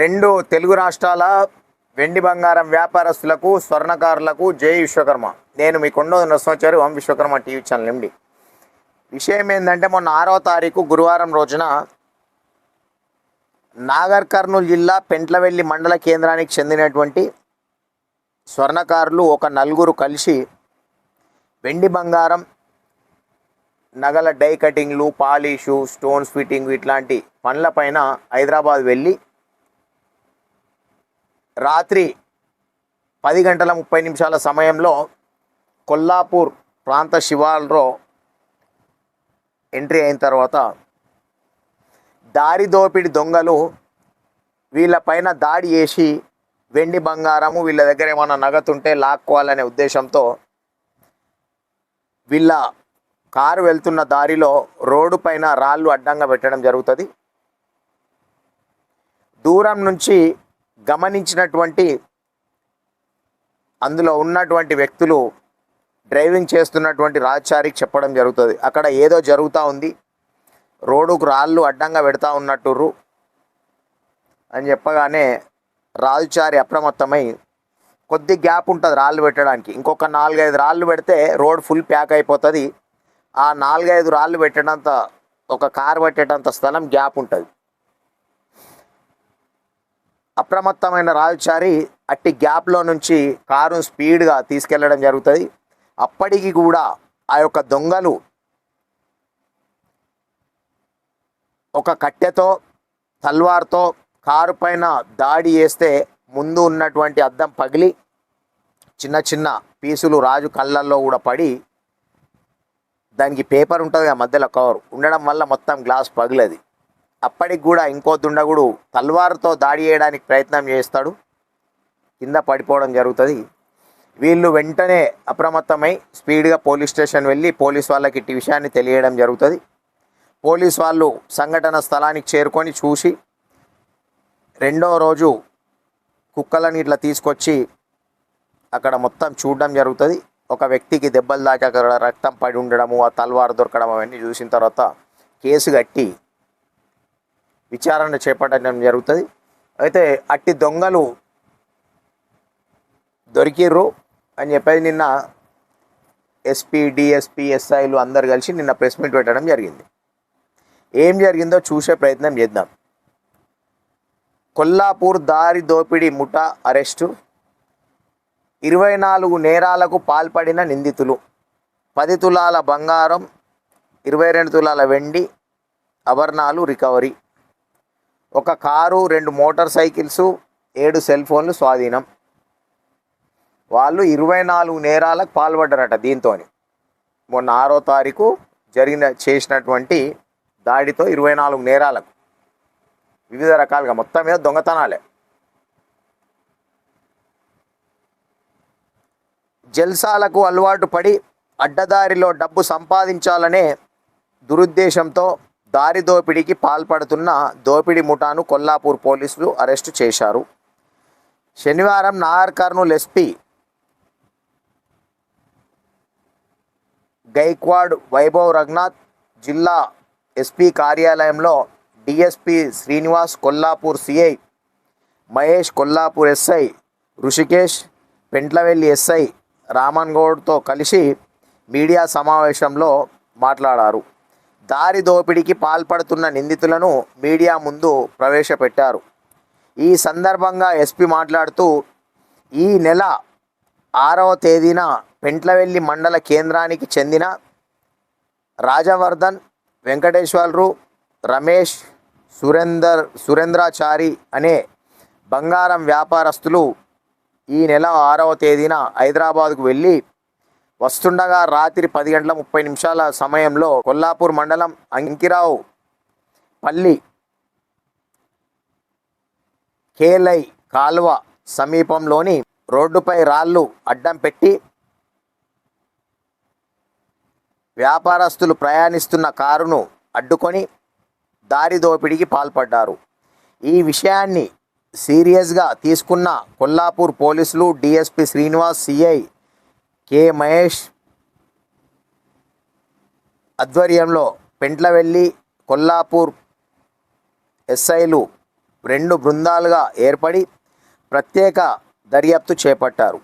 రెండు తెలుగు రాష్ట్రాల వెండి బంగారం వ్యాపారస్తులకు స్వర్ణకారులకు జై విశ్వకర్మ. నేను మీ Konda Narasimhachari Om Vishwakarma TV channel MD. విషయం ఏంటంటే మొన్న ఆరో తారీఖు గురువారం రోజున నాగర్ కర్నూలు జిల్లా పెంట్లవెల్లి మండల కేంద్రానికి చెందినటువంటి స్వర్ణకారులు ఒక నలుగురు కలిసి వెండి బంగారం నగల డై కటింగ్లు పాలిషు స్టోన్స్ ఫిట్టింగ్ ఇట్లాంటి పనులపైన హైదరాబాద్ వెళ్ళి రాత్రి పది గంటల ముప్పై నిమిషాల సమయంలో కొల్లాపూర్ ప్రాంత శివార్లో ఎంట్రీ అయిన తర్వాత దారి దోపిడి దొంగలు వీళ్ళపైన దాడి చేసి వెండి బంగారము వీళ్ళ దగ్గర ఏమైనా నగతుంటే లాక్కోవాలనే ఉద్దేశంతో వీళ్ళ కారు వెళ్తున్న దారిలో రోడ్డు పైన రాళ్ళు అడ్డంగా పెట్టడం జరుగుతుంది. దూరం నుంచి గమనించినటువంటి అందులో ఉన్నటువంటి వ్యక్తులు డ్రైవింగ్ చేస్తున్నటువంటి రాజచారికి చెప్పడం జరుగుతుంది. అక్కడ ఏదో జరుగుతూ ఉంది. రోడ్డుకు రాళ్ళు అడ్డంగా పెడతా ఉన్నట్టుర్రు. అని చెప్పగానే రాజుచారి అప్రమత్తమై కొద్ది గ్యాప్ ఉంటుంది రాళ్ళు పెట్టడానికి. ఇంకొక నాలుగైదు రాళ్ళు పెడితే రోడ్ ఫుల్ ప్యాక్ అయిపోతుంది. ఆ నాలుగైదు రాళ్ళు పెట్టేటంత ఒక కారు పెట్టేటంత స్థలం గ్యాప్ ఉంటుంది. అప్రమత్తమైన రాజుచారి అట్టి గ్యాప్లో నుంచి కారు స్పీడ్గా తీసుకెళ్ళడం జరుగుతుంది. అప్పటికి కూడా ఆ యొక్క దొంగలు ఒక కట్టెతో తల్వార్తో కారు పైన దాడి చేస్తే ముందు ఉన్నటువంటి అద్దం పగిలి చిన్న చిన్న పీసులు రాజు కళ్ళల్లో కూడా పడి దానికి పేపర్ ఉంటుంది ఆ మధ్యలో కవర్. ఉండడం వల్ల మొత్తం గ్లాస్ పగిలది. అప్పటికి కూడా ఇంకో దుండగుడు తల్వార్తో దాడి చేయడానికి ప్రయత్నం చేస్తాడు. కింద పడిపోవడం జరుగుతుంది. వీళ్ళు వెంటనే అప్రమత్తమై స్పీడ్గా పోలీస్ స్టేషన్ వెళ్ళి పోలీస్ వాళ్ళకి ఇట్టి విషయాన్ని తెలియడం జరుగుతుంది. పోలీస్ వాళ్ళు సంఘటన స్థలానికి చేరుకొని చూసి రెండో రోజు కుక్కలని ఇట్లా తీసుకొచ్చి అక్కడ మొత్తం చూడడం జరుగుతుంది. ఒక వ్యక్తికి దెబ్బలు దాకా అక్కడ రక్తం పడి ఉండడము ఆ తల్వారు దొరకడం అవన్నీ చూసిన తర్వాత కేసు కట్టి విచారణ చేపట్టడం జరుగుతుంది. అయితే అట్టి దొంగలు దొరికిర్రు అని చెప్పేది నిన్న ఎస్పీ డిఎస్పీ ఎస్ఐలు అందరు కలిసి నిన్న ప్రెస్ మీట్ పెట్టడం జరిగింది. ఏం జరిగిందో చూసే ప్రయత్నం చేద్దాం. కొల్లాపూర్ దారి దోపిడీ ముఠా అరెస్టు. ఇరవై నాలుగు నేరాలకు పాల్పడిన నిందితులు. పది తులాల బంగారం ఇరవై రెండు తులాల వెండి ఆభరణాలు రికవరీ. ఒక కారు రెండు మోటార్ సైకిల్స్ ఏడు సెల్ ఫోన్లు స్వాధీనం. వాళ్ళు ఇరవై నాలుగు నేరాలకు పాల్పడ్డారట దీంతో మొన్న ఆరో తారీఖు జరిగిన చేసినటువంటి దాడితో ఇరవై నాలుగు నేరాలకు. వివిధ రకాలుగా మొత్తం మీద దొంగతనాలే. జల్సాలకు అలవాటు పడి అడ్డదారిలో డబ్బు సంపాదించాలనే దురుద్దేశంతో దారి దోపిడీకి పాల్పడుతున్న దోపిడీ ముఠాను కొల్లాపూర్ పోలీసులు అరెస్టు చేశారు. శనివారం నాగర్ కర్నూల్ ఎస్పీ గైక్వాడ్ వైభవ్ రఘునాథ్ జిల్లా ఎస్పీ కార్యాలయంలో DSP Srinivas Kollapur CI Mahesh Kollapur SI Rishikesh Pentlavelli SI Raman గౌడ్తో కలిసి మీడియా సమావేశంలో మాట్లాడారు. దారి దోపిడీకి పాల్పడుతున్న నిందితులను మీడియా ముందు ప్రవేశపెట్టారు. ఈ సందర్భంగా ఎస్పీ మాట్లాడుతూ ఈ నెల ఆరవ తేదీన పెంట్లవెల్లి మండల కేంద్రానికి చెందిన రాజవర్ధన్ వెంకటేశ్వర్లు రమేష్ సురేందర్ సురేంద్రాచారి అనే బంగారం వ్యాపారస్తులు ఈ నెల ఆరవ తేదీన హైదరాబాద్కు వెళ్ళి వస్తుండగా రాత్రి పది గంటల ముప్పై నిమిషాల సమయంలో కొల్లాపూర్ మండలం అంకిరావు పల్లి కేలై కాల్వ సమీపంలోని రోడ్డుపై రాళ్ళు అడ్డం పెట్టి వ్యాపారస్తులు ప్రయాణిస్తున్న కారును అడ్డుకొని దారి దోపిడీకి పాల్పడ్డారు. ఈ విషయాన్ని సీరియస్గా తీసుకున్న కొల్లాపూర్ పోలీసులు DSP Srinivas CI K Mahesh ఆధ్వర్యంలో పెంట్లవెల్లి కొల్లాపూర్ ఎస్ఐలు రెండు బృందాలుగా ఏర్పడి ప్రత్యేక దర్యాప్తు చేపట్టారు.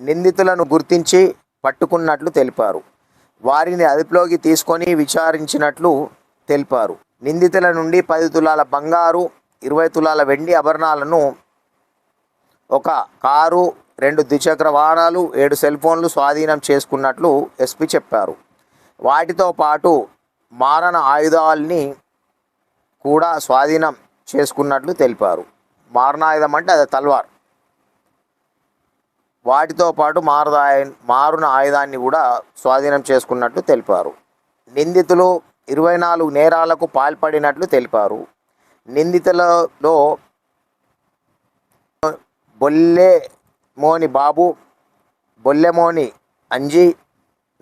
నిందితులను గుర్తించి పట్టుకున్నట్లు తెలిపారు. వారిని అదుపులోకి తీసుకొని విచారించినట్లు తెలిపారు. నిందితుల నుండి పది తులాల బంగారు ఇరవై తులాల వెండి ఆభరణాలను ఒక కారు రెండు ద్విచక్ర వాహనాలు ఏడు సెల్ ఫోన్లు స్వాధీనం చేసుకున్నట్లు ఎస్పీ చెప్పారు. వాటితో పాటు మారణ ఆయుధాలని కూడా స్వాధీనం చేసుకున్నట్లు తెలిపారు. మారణాయుధం అంటే అది తల్వార్. వాటితో పాటు మారుదాయ మారున ఆయుధాన్ని కూడా స్వాధీనం చేసుకున్నట్లు తెలిపారు. నిందితులు ఇరవై నాలుగు నేరాలకు పాల్పడినట్లు తెలిపారు. నిందితులలో మోని బాబు బొల్లెమోని అంజి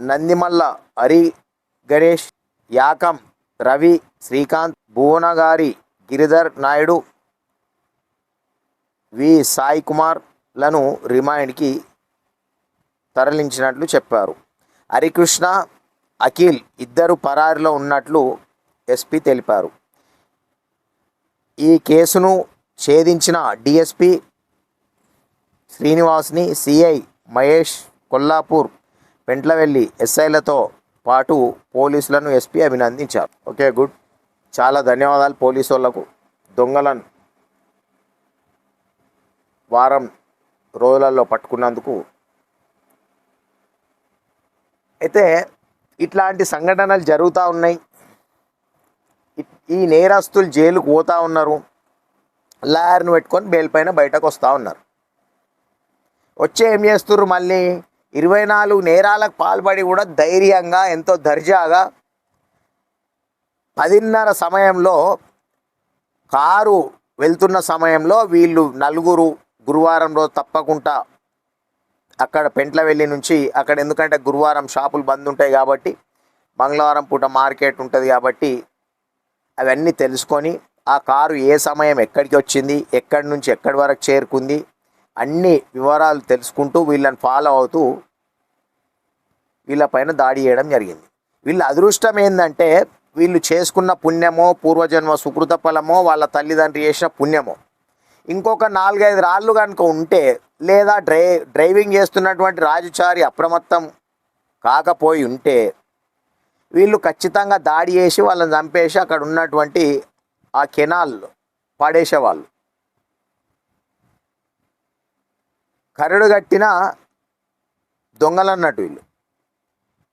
నందిమల్ల హరి గణేష్ యాకం రవి శ్రీకాంత్ భువనగారి గిరిధర్ నాయుడు వి. సాయి కుమార్లను రిమాండ్కి తరలించినట్లు చెప్పారు. హరికృష్ణ అఖిల్ ఇద్దరు పరారిలో ఉన్నట్లు ఎస్పీ తెలిపారు. ఈ కేసును ఛేదించిన డిఎస్పీ శ్రీనివాస్ని సిఐ మహేష్ కొల్లాపూర్ పెంట్లవెల్లి ఎస్ఐలతో పాటు పోలీసులను ఎస్పీ అభినందించారు. Okay good. చాలా ధన్యవాదాలు పోలీసు వాళ్ళకు. దొంగలను వారం రోజులలో పట్టుకున్నందుకు. అయితే ఇట్లాంటి సంఘటనలు జరుగుతూ ఉన్నాయి. ఈ నేరస్తులు జైలుకు పోతా ఉన్నారు. లాయర్ను పెట్టుకొని బెయిల్ పైన బయటకు వస్తూ ఉన్నారు. వచ్చి ఏం చేస్తుర్రు మళ్ళీ? ఇరవై నాలుగు నేరాలకు పాల్పడి కూడా ధైర్యంగా ఎంతో దర్జాగా పదిన్నర సమయంలో కారు వెళ్తున్న సమయంలో వీళ్ళు నలుగురు గురువారం రోజు తప్పకుండా అక్కడ పెంట్లవెల్లి నుంచి అక్కడ ఎందుకంటే గురువారం షాపులు బంద్ ఉంటాయి కాబట్టి మంగళవారం పూట మార్కెట్ ఉంటుంది కాబట్టి అవన్నీ తెలుసుకొని ఆ కారు ఏ సమయం ఎక్కడికి వచ్చింది ఎక్కడి నుంచి ఎక్కడి వరకు చేరుకుంది అన్ని వివరాలు తెలుసుకుంటూ వీళ్ళని ఫాలో అవుతూ వీళ్ళపైన దాడి చేయడం జరిగింది. వీళ్ళ అదృష్టం ఏంటంటే వీళ్ళు చేసుకున్న పుణ్యమో పూర్వజన్మ సుకృత ఫలమో వాళ్ళ తల్లిదండ్రి చేసిన పుణ్యమో. ఇంకొక నాలుగైదు రాళ్ళు కనుక ఉంటే లేదా డ్రై డ్రైవింగ్ చేస్తున్నటువంటి రాజుచారి అప్రమత్తం కాకపోయి ఉంటే వీళ్ళు ఖచ్చితంగా దాడి చేసి వాళ్ళని చంపేసి అక్కడ ఉన్నటువంటి ఆ కెనాల్ పడేసేవాళ్ళు. కరడు కట్టిన దొంగలు అన్నట్టు వీళ్ళు.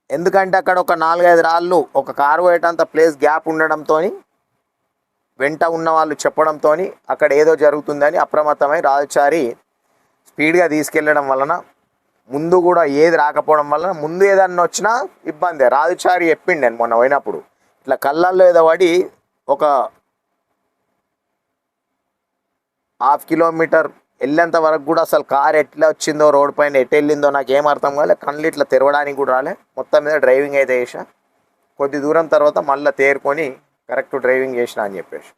ఎందుకంటే అక్కడ ఒక నాలుగైదు రాళ్ళు ఒక కారు పోయేటంత ప్లేస్ గ్యాప్ ఉండడంతో వెంట ఉన్న వాళ్ళు చెప్పడంతో అక్కడ ఏదో జరుగుతుందని అప్రమత్తమై రాజచారి స్పీడ్గా తీసుకెళ్ళడం వలన ముందు కూడా ఏది రాకపోవడం వలన ముందు ఏదన్నా వచ్చినా ఇబ్బందే. రాజుచారి చెప్పిండు నేను మొన్న పోయినప్పుడు. ఇట్లా కళ్ళల్లో ఏదో పడి ఒక హాఫ్ కిలోమీటర్ వెళ్ళేంత వరకు కూడా అసలు కార్ ఎట్లా వచ్చిందో రోడ్ పైన ఎటు వెళ్ళిందో నాకు ఏం అర్థం కాలే. కళ్ళు ఇట్లా తెరవడానికి కూడా రాలే. మొత్తం మీద డ్రైవింగ్ అయితే చేసా కొద్ది దూరం తర్వాత మళ్ళీ తేరుకొని కరెక్ట్ డ్రైవింగ్ చేసిన అని చెప్పేసి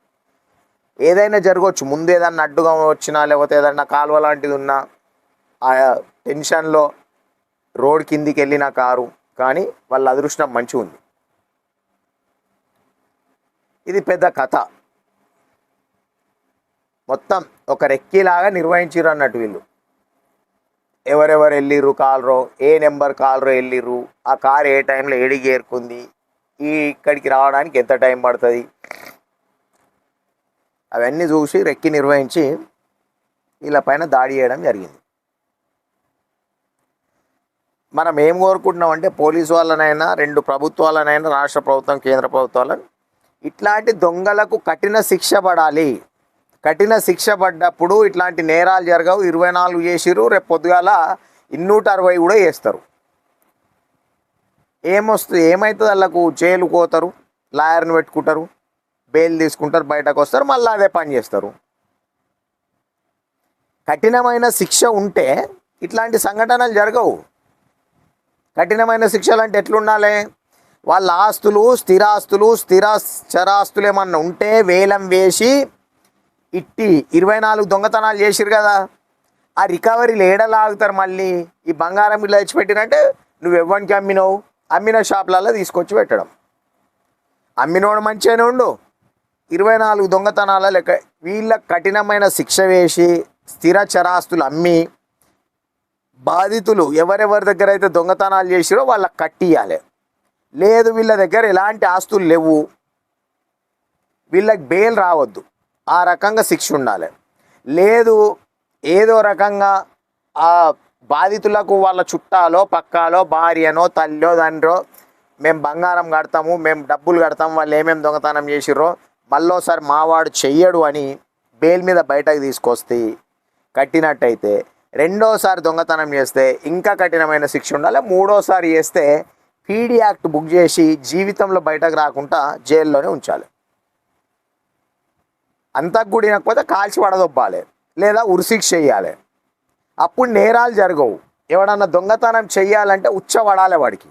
ఏదైనా జరగవచ్చు ముందు ఏదన్నా అడ్డుగా వచ్చినా లేకపోతే ఏదన్నా కాలువ లాంటిది ఉన్నా ఆ టెన్షన్లో రోడ్ కిందికి వెళ్ళిన కారు కానీ వాళ్ళ అదృష్టం మంచిగా ఉంది ఇది పెద్ద కథ. మొత్తం ఒక రెక్కీలాగా నిర్వహించారు అన్నట్టు వీళ్ళు. ఎవరెవరు వెళ్ళిర్రు కాలరో ఏ నెంబర్ కాలరో వెళ్ళిర్రు ఆ కార్ ఏ టైంలో ఏడికి ఏరుకుంది ఈ ఇక్కడికి రావడానికి ఎంత టైం పడుతుంది. అవన్నీ చూసి రెక్కి నిర్వహించి వీళ్ళ పైన దాడి చేయడం జరిగింది. మనం ఏం కోరుకుంటున్నాం అంటే పోలీసు వాళ్ళనైనా రెండు ప్రభుత్వాలనైనా రాష్ట్ర ప్రభుత్వం కేంద్ర ప్రభుత్వాలను ఇట్లాంటి దొంగలకు కఠిన శిక్ష పడాలి. కఠిన శిక్ష పడ్డప్పుడు ఇట్లాంటి నేరాలు జరగవు. ఇరవై నాలుగు చేసిర్రు. రేపు పొద్దుగాల ఇన్నూట అరవై కూడా చేస్తారు. ఏమొస్తుంది ఏమవుతుంది వాళ్ళకు? జైలు పోతారు లాయర్ని పెట్టుకుంటారు బెయిల్ తీసుకుంటారు బయటకు వస్తారు మళ్ళీ అదే పని చేస్తారు. కఠినమైన శిక్ష ఉంటే ఇట్లాంటి సంఘటనలు జరగవు. కఠినమైన శిక్షలు అంటే ఎట్లుండాలి? వాళ్ళ ఆస్తులు స్థిరాస్తులు స్థిర చరాస్తులు ఏమన్నా ఉంటే వేలం వేసి ఇట్టి ఇరవై నాలుగు దొంగతనాలు చేసిరు కదా ఆ రికవరీలు ఏడలాగుతారు మళ్ళీ? ఈ బంగారం ఇలా తెచ్చిపెట్టినంటే నువ్వు ఎవ్వరికి అమ్మినావు? అమ్మిన షాపులలో తీసుకొచ్చి పెట్టడం. అమ్మినోడు మంచిగానే ఉండు. ఇరవై నాలుగు దొంగతనాల లెక్క వీళ్ళ కఠినమైన శిక్ష వేసి స్థిర చరాస్తులు అమ్మి బాధితులు ఎవరెవరి దగ్గర అయితే దొంగతనాలు చేసిరో వాళ్ళకి కట్టియాలి లేదు వీళ్ళ దగ్గర ఎలాంటి ఆస్తులు లేవు. వీళ్ళకి బెయిల్ రావద్దు. ఆ రకంగా శిక్ష ఉండాలి. లేదు ఏదో రకంగా ఆ బాధితులకు వాళ్ళ చుట్టాలో పక్కాలో భార్యనో తల్లో తండ్రో మేము బంగారం కడతాము మేము డబ్బులు కడతాము వాళ్ళు ఏమేమి దొంగతనం చేసిర్రో మళ్ళోసారి మావాడు చెయ్యడు అని బెయిల్ మీద బయటకు తీసుకొస్తే కట్టినట్టయితే రెండోసారి దొంగతనం చేస్తే ఇంకా కఠినమైన శిక్ష ఉండాలి. మూడోసారి చేస్తే పీడీ యాక్ట్ బుక్ చేసి జీవితంలో బయటకు రాకుండా జైల్లోనే ఉంచాలి. అంతకు కూడినకపోతే కాల్చి పడదొబ్బాలి లేదా ఉరిశిక్ష చేయాలి. అప్పుడు నేరాలు జరగవు. ఎవడన్నా దొంగతనం చెయ్యాలంటే ఉచ్చబడాలి వాడికి.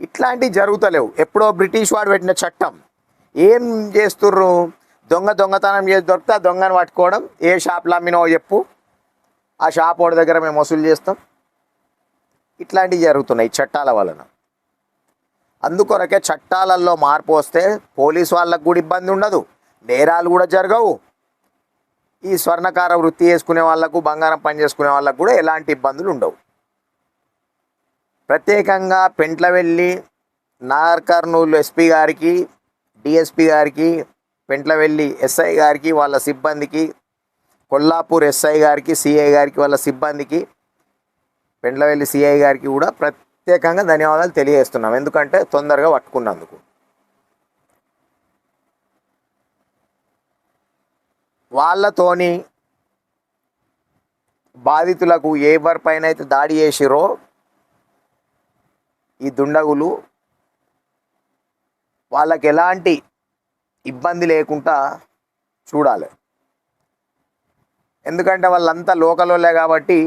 ఇట్లాంటివి జరుగుతలేవు. ఎప్పుడో బ్రిటిష్ వాడు పెట్టిన చట్టం. ఏం చేస్తుర్రు? దొంగ దొంగతనం చేసి దొరికితే ఆ దొంగను పట్టుకోవడం. ఏ షాప్లో అమ్మినో చెప్పు. ఆ షాప్ వాడి దగ్గర మేము వసూలు చేస్తాం. ఇట్లాంటివి జరుగుతున్నాయి చట్టాల వలన. అందుకొరకే చట్టాలలో మార్పు వస్తే పోలీస్ వాళ్ళకు కూడా ఇబ్బంది ఉండదు. నేరాలు కూడా జరగవు. ఈ స్వర్ణకార వృత్తి చేసుకునే వాళ్ళకు బంగారం పని చేసుకునే వాళ్ళకు కూడా ఎలాంటి ఇబ్బందులు ఉండవు. ప్రత్యేకంగా పెంట్లవెల్లి నాగర్ కర్నూలు ఎస్పీ గారికి డిఎస్పి గారికి పెంట్లవెల్లి ఎస్ఐ గారికి వాళ్ళ సిబ్బందికి కొల్లాపూర్ ఎస్ఐ గారికి సిఐ గారికి వాళ్ళ సిబ్బందికి పెండ్లవెల్లి సిఐ గారికి కూడా ప్రత్యేకంగా ధన్యవాదాలు తెలియజేస్తున్నాం. ఎందుకంటే తొందరగా పట్టుకున్నందుకు. వాళ్ళతోని బాధితులకు ఎవరి పైన అయితే దాడి చేసిరో ఈ దుండగులు వాళ్ళకి ఎలాంటి ఇబ్బంది లేకుండా చూడాలి. ఎందుకంటే వాళ్ళంతా లోకలోలే కాబట్టి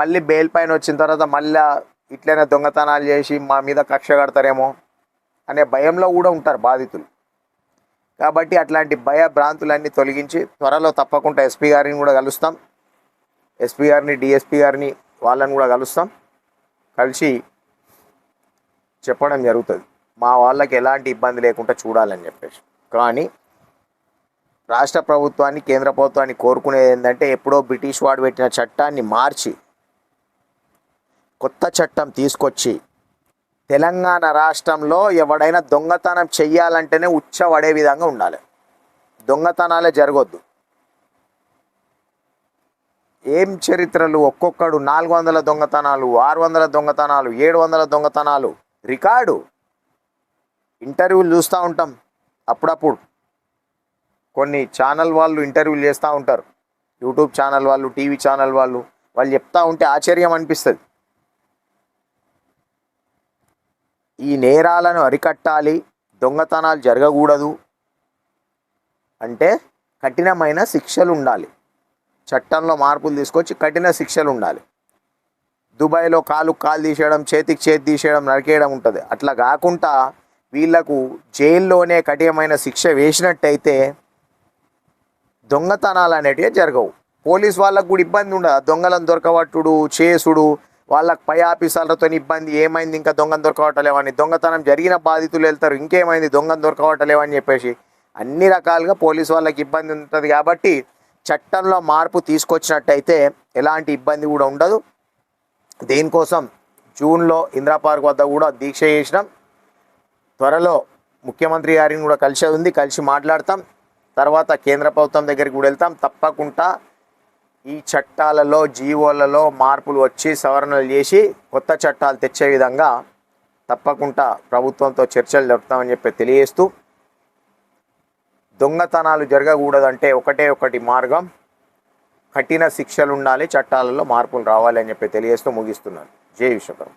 మళ్ళీ బెయిల్ పైన వచ్చిన తర్వాత మళ్ళీ ఇట్లనే దొంగతనాలు చేసి మా మీద కక్ష కడతారేమో అనే భయంలో కూడా ఉంటారు బాధితులు. కాబట్టి అట్లాంటి భయ భ్రాంతులన్నీ తొలగించి త్వరలో తప్పకుండా ఎస్పీ గారిని కూడా కలుస్తాం. ఎస్పీ గారిని డిఎస్పీ గారిని వాళ్ళని కూడా కలుస్తాం. కలిసి చెప్పడం జరుగుతుంది. మా వాళ్ళకి ఎలాంటి ఇబ్బంది లేకుండా చూడాలని చెప్పేసి. కానీ రాష్ట్ర ప్రభుత్వాన్ని కేంద్ర ప్రభుత్వాన్ని కోరుకునేది ఏంటంటే ఎప్పుడో బ్రిటిష్ వాడు పెట్టిన చట్టాన్ని మార్చి కొత్త చట్టం తీసుకొచ్చి తెలంగాణ రాష్ట్రంలో ఎవడైనా దొంగతనం చెయ్యాలంటేనే ఉచ్చబడే విధంగా ఉండాలి. దొంగతనాలే జరగొద్దు. ఏం చరిత్రలు? ఒక్కొక్కడు నాలుగు వందల దొంగతనాలు ఆరు వందల దొంగతనాలు ఏడు వందల దొంగతనాలు. రికార్డు. ఇంటర్వ్యూలు చూస్తూ ఉంటాం. అప్పుడప్పుడు కొన్ని ఛానల్ వాళ్ళు ఇంటర్వ్యూలు చేస్తూ ఉంటారు. యూట్యూబ్ ఛానల్ వాళ్ళు టీవీ ఛానల్ వాళ్ళు వాళ్ళు చెప్తా ఉంటే ఆశ్చర్యం అనిపిస్తుంది. ఈ నేరాలను అరికట్టాలి దొంగతనాలు జరగకూడదు అంటే కఠినమైన శిక్షలు ఉండాలి. చట్టంలో మార్పులు తీసుకొచ్చి కఠిన శిక్షలు ఉండాలి. దుబాయ్లో కాలు కాలు తీసేయడం చేతికి చేతి తీసేయడం నరికేయడం ఉంటుంది. అట్లా కాకుండా వీళ్ళకు జైల్లోనే కఠినమైన శిక్ష వేసినట్టయితే దొంగతనాలు అనేటివి జరగవు. పోలీస్ వాళ్ళకు కూడా ఇబ్బంది ఉండదు. దొంగలను దొరకబట్టుడు చేసుడు వాళ్ళకి పై ఆఫీసర్లతో ఇబ్బంది ఏమైంది? ఇంకా దొంగను దొరకవటలేవని దొంగతనం జరిగిన బాధితులు వెళ్తారు. ఇంకేమైంది? దొంగను దొరకవటలేవని చెప్పేసి. అన్ని రకాలుగా పోలీస్ వాళ్ళకి ఇబ్బంది ఉంటుంది కాబట్టి చట్టంలో మార్పు తీసుకొచ్చినట్టయితే ఎలాంటి ఇబ్బంది కూడా ఉండదు. దేనికోసం? జూన్లో ఇందిరా పార్క్ వద్ద కూడా దీక్ష చేసినాం. త్వరలో ముఖ్యమంత్రి గారిని కూడా కలిసేది ఉంది. కలిసి మాట్లాడతాం. తర్వాత కేంద్ర ప్రభుత్వం దగ్గరికి కూడా వెళ్తాం. తప్పకుండా ఈ చట్టాలలో జీవోలలో మార్పులు వచ్చి సవరణలు చేసి కొత్త చట్టాలు తెచ్చే విధంగా తప్పకుండా ప్రభుత్వంతో చర్చలు జరుపుతామని చెప్పి తెలియజేస్తూ దొంగతనాలు జరగకూడదంటే ఒకటే ఒకటి మార్గం. కఠిన శిక్షలు ఉండాలి చట్టాలలో మార్పులు రావాలి అని చెప్పి తెలియజేస్తూ ముగిస్తున్నాను. జై విశ్వకరం